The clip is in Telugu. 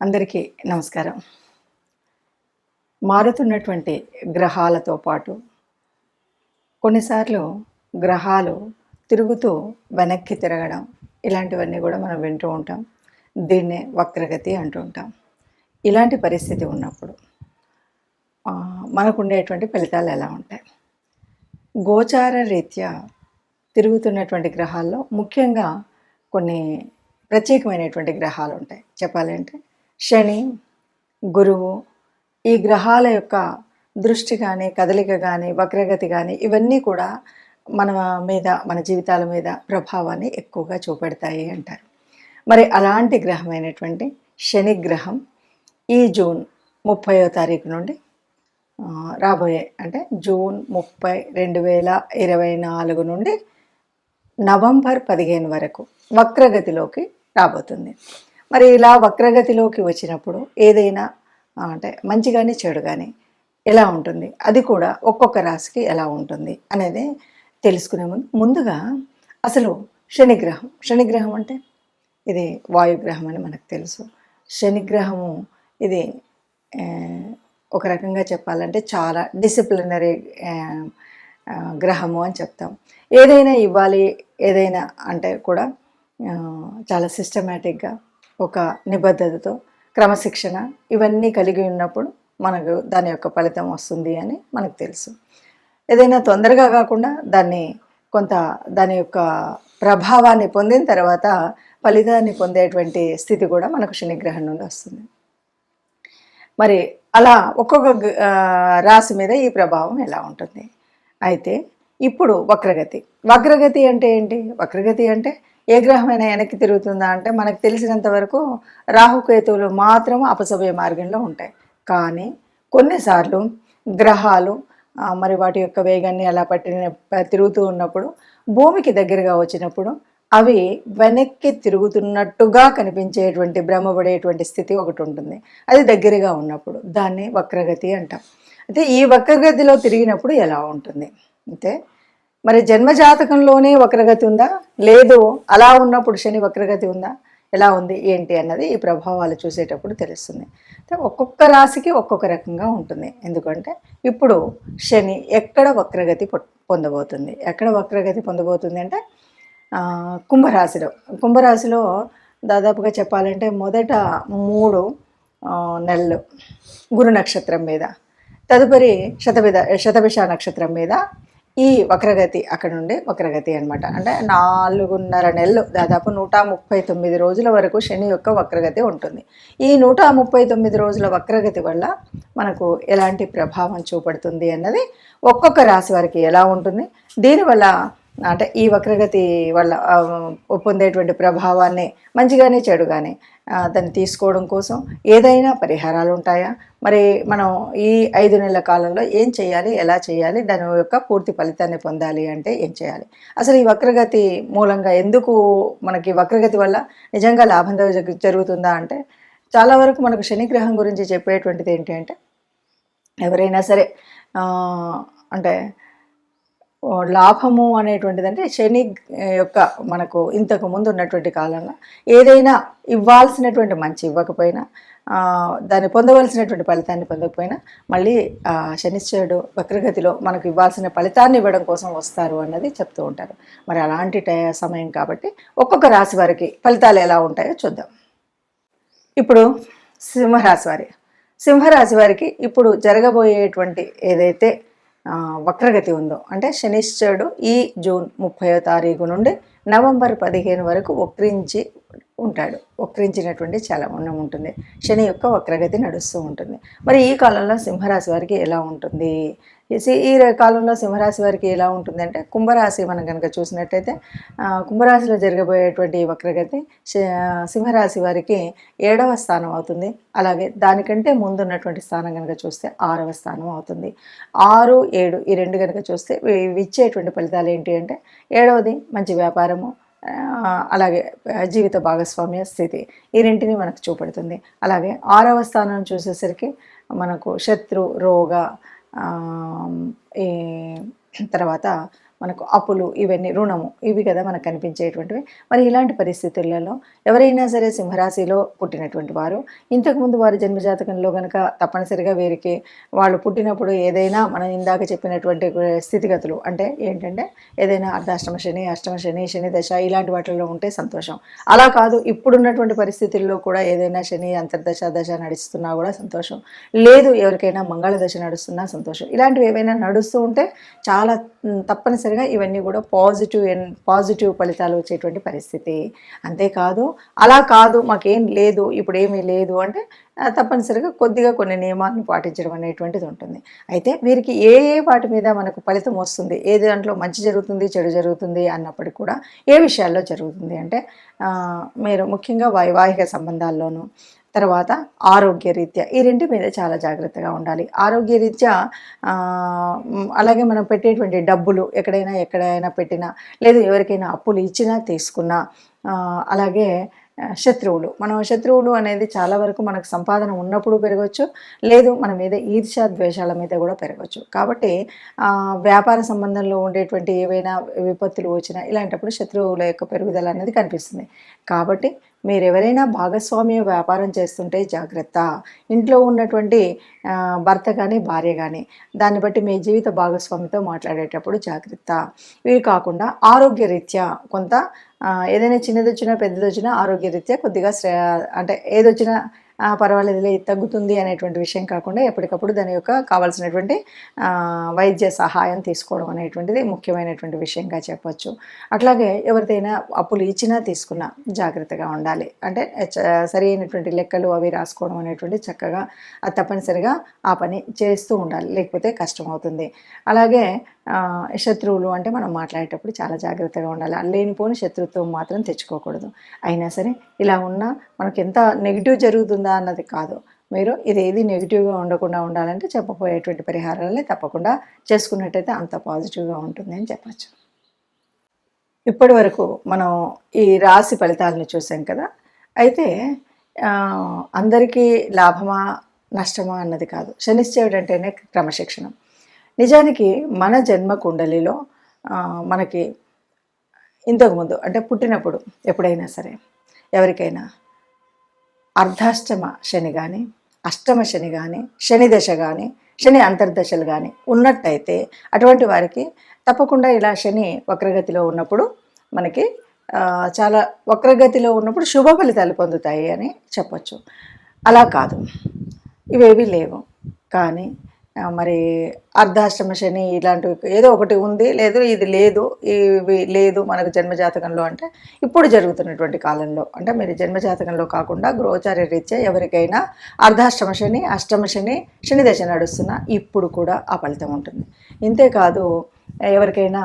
అందరికీ నమస్కారం. మారుతున్నటువంటి గ్రహాలతో పాటు కొన్నిసార్లు గ్రహాలు తిరుగుతూ వెనక్కి తిరగడం ఇలాంటివన్నీ కూడా మనం వింటూ ఉంటాం. దీన్నే వక్రగతి అంటూ ఉంటాం. ఇలాంటి పరిస్థితి ఉన్నప్పుడు మనకుండేటువంటి ఫలితాలు ఎలా ఉంటాయి? గోచార రీత్యా తిరుగుతున్నటువంటి గ్రహాల్లో ముఖ్యంగా కొన్ని ప్రత్యేకమైనటువంటి గ్రహాలు ఉంటాయి. చెప్పాలంటే శని గురువు ఈ గ్రహాల యొక్క దృష్టి కానీ కదలిక కానీ వక్రగతి కానీ ఇవన్నీ కూడా మన మీద మన జీవితాల మీద ప్రభావాన్ని ఎక్కువగా చూపెడతాయి అంటారు. మరి అలాంటి గ్రహమైనటువంటి శని గ్రహం ఈ జూన్ ముప్పయో తారీఖు నుండి రాబోయే అంటే జూన్ ముప్పై రెండు వేల ఇరవై నాలుగు నుండి నవంబర్ పదిహేను వరకు వక్రగతిలోకి రాబోతుంది. మరి ఇలా వక్రగతిలోకి వచ్చినప్పుడు ఏదైనా అంటే మంచి కానీ చెడు కానీ ఎలా ఉంటుంది? అది కూడా ఒక్కొక్క రాశికి ఎలా ఉంటుంది అనేది తెలుసుకునే ముందు ముందుగా అసలు శనిగ్రహం. శనిగ్రహం అంటే ఇది వాయుగ్రహం అని మనకు తెలుసు. శనిగ్రహము ఇది ఒక రకంగా చెప్పాలంటే చాలా డిసిప్లినరీ గ్రహము అని చెప్తాం. ఏదైనా ఇవ్వాలి ఏదైనా అంటే కూడా చాలా సిస్టమేటిక్గా ఒక నిబద్ధతతో క్రమశిక్షణ ఇవన్నీ కలిగి ఉన్నప్పుడు మనకు దాని యొక్క ఫలితం వస్తుంది అని మనకు తెలుసు. ఏదైనా తొందరగా కాకుండా దాన్ని కొంత దాని యొక్క ప్రభావాన్ని పొందిన తర్వాత ఫలితాన్ని పొందేటువంటి స్థితి కూడా మనకు శనిగ్రహం నుండి వస్తుంది. మరి అలా ఒక్కొక్క రాశి మీద ఈ ప్రభావం ఎలా ఉంటుంది? అయితే ఇప్పుడు వక్రగతి. వక్రగతి అంటే ఏంటి? వక్రగతి అంటే ఏ గ్రహమైనా వెనక్కి తిరుగుతుందా అంటే మనకు తెలిసినంత వరకు రాహుకేతువులు మాత్రం అపసవ్య మార్గంలో ఉంటాయి. కానీ కొన్నిసార్లు గ్రహాలు మరి వాటి యొక్క వేగాన్ని అలా పట్టిన తిరుగుతూ ఉన్నప్పుడు భూమికి దగ్గరగా వచ్చినప్పుడు అవి వెనక్కి తిరుగుతున్నట్టుగా కనిపించేటువంటి భ్రమపడేటువంటి స్థితి ఒకటి ఉంటుంది. అది దగ్గరగా ఉన్నప్పుడు దాన్ని వక్రగతి అంటాం. అయితే ఈ వక్రగతిలో తిరిగినప్పుడు ఎలా ఉంటుంది? అయితే మరి జన్మజాతకంలోనే వక్రగతి ఉందా? లేదు అలా ఉన్నప్పుడు శని వక్రగతి ఉందా? ఎలా ఉంది ఏంటి అన్నది ఈ ప్రభావాలు చూసేటప్పుడు తెలుస్తుంది. ఒక్కొక్క రాశికి ఒక్కొక్క రకంగా ఉంటుంది. ఎందుకంటే ఇప్పుడు శని ఎక్కడ వక్రగతి పొ- పొందబోతుంది? ఎక్కడ వక్రగతి పొందబోతుంది అంటే కుంభరాశిలో. కుంభరాశిలో దాదాపుగా చెప్పాలంటే మొదట మూడు నెలలు గురు నక్షత్రం మీద తదుపరి శతవిధ శతభిష నక్షత్రం మీద ఈ వక్రగతి అక్కడ ఉండే వక్రగతి అన్నమాట. అంటే నాలుగున్నర నెలలు దాదాపు నూట ముప్పై తొమ్మిది రోజుల వరకు శని యొక్క వక్రగతి ఉంటుంది. ఈ నూట ముప్పై తొమ్మిది రోజుల వక్రగతి వల్ల మనకు ఎలాంటి ప్రభావం చూపడుతుంది అన్నది ఒక్కొక్క రాశి వారికి ఎలా ఉంటుంది? దీనివల్ల అంటే ఈ వక్రగతి వల్ల పొందేటువంటి ప్రభావాన్ని మంచిగానే చెడుగానే దాన్ని తీసుకోవడం కోసం ఏదైనా పరిహారాలు ఉంటాయా? మరి మనం ఈ ఐదు నెలల కాలంలో ఏం చేయాలి? ఎలా చేయాలి? దాని యొక్క పూర్తి ఫలితాన్ని పొందాలి అంటే ఏం చేయాలి? అసలు ఈ వక్రగతి మూలంగా ఎందుకు మనకి వక్రగతి వల్ల నిజంగా లాభం జరుగుతుందా అంటే చాలా వరకు మనకు శనిగ్రహం గురించి చెప్పేటువంటిది ఏంటి అంటే ఎవరైనా సరే అంటే లాభము అనేటువంటిది అంటే శని యొక్క మనకు ఇంతకు ముందు ఉన్నటువంటి కాలంలో ఏదైనా ఇవ్వాల్సినటువంటి మంచి ఇవ్వకపోయినా దాన్ని పొందవలసినటువంటి ఫలితాన్ని పొందకపోయినా మళ్ళీ ఆ, శనిశ్చరుడు వక్రగతిలో మనకు ఇవ్వాల్సిన ఫలితాన్ని ఇవ్వడం కోసం వస్తారు అన్నది చెప్తూ ఉంటారు. మరి అలాంటి టై- సమయం కాబట్టి ఒక్కొక్క రాశి వారికి ఫలితాలు ఎలా ఉంటాయో చూద్దాం. ఇప్పుడు సింహరాశి వారి సింహరాశి వారికి ఇప్పుడు జరగబోయేటువంటి ఏదైతే వక్రగతి ఉందో. అంటే శనిశ్చరుడు ఈ జూన్ ముప్పయో తారీఖు నుండి నవంబర్ పదిహేను వరకు వక్రించి ఉంటాడు. వక్రించినటువంటి చాలా ఉండం ఉంటుంది. శని యొక్క వక్రగతి నడుస్తూ ఉంటుంది. మరి ఈ కాలంలో సింహరాశి వారికి ఎలా ఉంటుంది? ఈ కాలంలో సింహరాశి వారికి ఎలా ఉంటుంది అంటే కుంభరాశి మనం కనుక చూసినట్టయితే కుంభరాశిలో జరగబోయేటువంటి వక్రగతి సింహరాశి వారికి ఏడవ స్థానం అవుతుంది. అలాగే దానికంటే ముందున్నటువంటి స్థానం కనుక చూస్తే ఆరవ స్థానం అవుతుంది. ఆరు ఏడు ఈ రెండు కనుక చూస్తే ఇచ్చేటువంటి ఫలితాలు ఏంటి అంటే ఏడవది మంచి వ్యాపారము అలాగే జీవిత భాగస్వామ్య స్థితి ఈ రెంటిని మనకు చూపెడుతుంది. అలాగే ఆరవ స్థానం చూసేసరికి మనకు శత్రు రోగ తర్వాత మనకు అప్పులు ఇవన్నీ రుణము ఇవి కదా మనకు కనిపించేటువంటివి. మరి ఇలాంటి పరిస్థితులలో ఎవరైనా సరే సింహరాశిలో పుట్టినటువంటి వారు ఇంతకుముందు వారి జన్మజాతకంలో కనుక తప్పనిసరిగా వీరికి వాళ్ళు పుట్టినప్పుడు ఏదైనా మనం ఇందాక చెప్పినటువంటి స్థితిగతులు అంటే ఏంటంటే ఏదైనా అర్ధాష్టమ శని అష్టమ శని శని దశ ఇలాంటి వాటిల్లో ఉంటే సంతోషం. అలా కాదు ఇప్పుడున్నటువంటి పరిస్థితుల్లో కూడా ఏదైనా శని అంతర్దశ దశ నడుస్తున్నా కూడా సంతోషం. లేదు ఎవరికైనా మంగళ దశ నడుస్తున్నా సంతోషం. ఇలాంటివి ఏవైనా నడుస్తూ ఉంటే చాలా తప్పనిసరిగా ఇవన్నీ కూడా పాజిటివ్ ఎన్ పాజిటివ్ ఫలితాలు వచ్చేటువంటి పరిస్థితి. అంతేకాదు అలా కాదు మాకేం లేదు ఇప్పుడు ఏమీ లేదు అంటే తప్పనిసరిగా కొద్దిగా కొన్ని నియమాలను పాటించడం అనేటువంటిది ఉంటుంది. అయితే వీరికి ఏ ఏ వాటి మీద మనకు ఫలితం వస్తుంది ఏ దాంట్లో మంచి జరుగుతుంది చెడు జరుగుతుంది అన్నప్పటికీ కూడా ఏ విషయాల్లో జరుగుతుంది అంటే మీరు ముఖ్యంగా వైవాహిక సంబంధాల్లోనూ తర్వాత ఆరోగ్య రీత్యా ఈ రెంటి మీద చాలా జాగ్రత్తగా ఉండాలి. ఆరోగ్య రీత్యా అలాగే మనం పెట్టేటువంటి డబ్బులు ఎక్కడైనా ఎక్కడైనా పెట్టినా లేదు ఎవరికైనా అప్పులు ఇచ్చినా తీసుకున్నా అలాగే శత్రువులు. మనం శత్రువులు అనేది చాలా వరకు మనకు సంపాదన ఉన్నప్పుడు పెరగవచ్చు లేదు మన మీద ఈర్ష్యా ద్వేషాల మీద కూడా పెరగవచ్చు కాబట్టి వ్యాపార సంబంధంలో ఉండేటువంటి ఏవైనా విపత్తులు వచ్చినా ఇలాంటప్పుడు శత్రువుల యొక్క పెరుగుదల అనేది కనిపిస్తుంది. కాబట్టి మీరెవరైనా భాగస్వామ్య వ్యాపారం చేస్తుంటే జాగ్రత్త. ఇంట్లో ఉన్నటువంటి భర్త కానీ భార్య కానీ దాన్ని బట్టి మీ జీవిత భాగస్వామితో మాట్లాడేటప్పుడు జాగ్రత్త. ఇవి కాకుండా ఆరోగ్య రీత్యా కొంత ఏదైనా చిన్నది వచ్చినా పెద్దది వచ్చినా ఆరోగ్య రీత్యా కొద్దిగా శ్రే అంటే ఏదొచ్చినా పర్వాలేదులే ఇది తగ్గుతుంది అనేటువంటి విషయం కాకుండా ఎప్పటికప్పుడు దాని యొక్క కావాల్సినటువంటి వైద్య సహాయం తీసుకోవడం అనేటువంటిది ముఖ్యమైనటువంటి విషయంగా చెప్పొచ్చు. అట్లాగే ఎవరిదైనా అప్పులు ఇచ్చినా తీసుకున్నా జాగ్రత్తగా ఉండాలి. అంటే చ- సరి అయినటువంటి లెక్కలు అవి రాసుకోవడం అనేటువంటి చక్కగా అది తప్పనిసరిగా ఆ పని చేస్తూ ఉండాలి. లేకపోతే కష్టం అవుతుంది. అలాగే శత్రువులు అంటే మనం మాట్లాడేటప్పుడు చాలా జాగ్రత్తగా ఉండాలి. లేనిపోని శత్రుత్వం మాత్రం తెచ్చుకోకూడదు. అయినా సరే ఇలా ఉన్నా మనకి ఎంత నెగిటివ్ జరుగుతుంది అన్నది కాదు. మీరు ఇది ఏది నెగిటివ్గా ఉండకుండా ఉండాలంటే చెప్పబోయేటువంటి పరిహారాలే తప్పకుండా చేసుకున్నట్టయితే అంత పాజిటివ్గా ఉంటుంది అని చెప్పచ్చు. ఇప్పటి వరకు మనం ఈ రాశి ఫలితాలను చూసాం కదా. అయితే అందరికీ లాభమా నష్టమా అన్నది కాదు. శనిశ్చయుడు అంటేనే క్రమశిక్షణ. నిజానికి మన జన్మ కుండలిలో మనకి ఇంతకుముందు అంటే పుట్టినప్పుడు ఎప్పుడైనా సరే ఎవరికైనా అర్ధాష్టమ శని కానీ అష్టమ శని కానీ శని దశ కానీ శని అంతర్దశలు కానీ ఉన్నట్టయితే అటువంటి వారికి తప్పకుండా ఇలా శని వక్రగతిలో ఉన్నప్పుడు మనకి చాలా వక్రగతిలో ఉన్నప్పుడు శుభ ఫలితాలు పొందుతాయి అని చెప్పొచ్చు. అలా కాదు. ఇవేవి లేవు. కానీ మరి అర్ధాష్టమ శని ఇలాంటివి ఏదో ఒకటి ఉంది లేదు ఇది లేదు ఇవి లేదు మనకు జన్మజాతకంలో అంటే ఇప్పుడు జరుగుతున్నటువంటి కాలంలో. అంటే మీరు జన్మజాతకంలో కాకుండా గృహచార్య రీత్యా ఎవరికైనా అర్ధాష్టమ శని అష్టమ శని శని దశ నడుస్తున్నా ఇప్పుడు కూడా ఆ ఫలితం ఉంటుంది. ఇంతేకాదు ఎవరికైనా